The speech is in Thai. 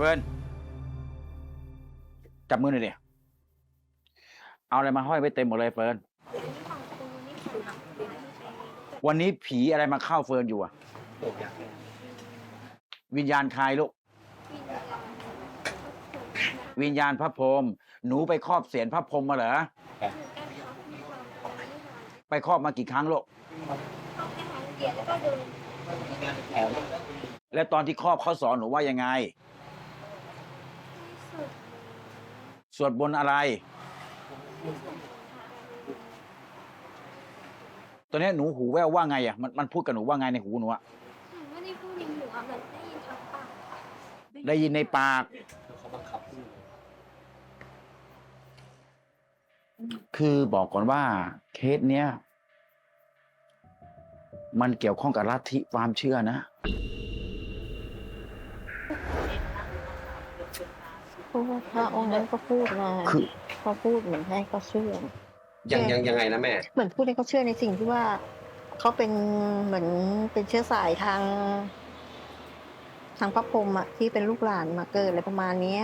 ฟิร์นจับมือหน่อยดิเอาอะไรมาห้อยไว้เต็มหมดเลยเฟิร์นวันนี้ผีอะไรมาเข้าเฟิร์นอยู่อะวิญญาณใครลูก วิญญาณพระพรหมหนูไปครอบเสียนพระพรหมมาเหรอไปครอบมากี่ครั้งลูกแล้วตอนที่ครอบเขาสอนหนูว่ายังไง ส วดบนต์อะไร ตอนนี้หนูหูแว่วว่าไงอะมันมันพูดกับหนูว่าไงในหูหนูอะไม่ได้พูดในหัวแบบได้ยินทางปากได้ยินในปาก เขาบังคับพูดคือบอกก่อนว่าเคสเนี้ย มันเกี่ยวข้องกับลัทธิความเชื่อนะ เพราะว่าพระองค์นั้นก็พูดมาคือเขาพูดเหมือนให้เขาเชื่อยังยังยังไงนะแม่ เหมือนพูดให้เขาเชื่อในสิ่งที่ว่าเขาเป็นเหมือนเป็นเชื้อสายทาง ทางพระพรหมอะที่เป็นลูกหลานมาเกิดอะไรประมาณเนี้ย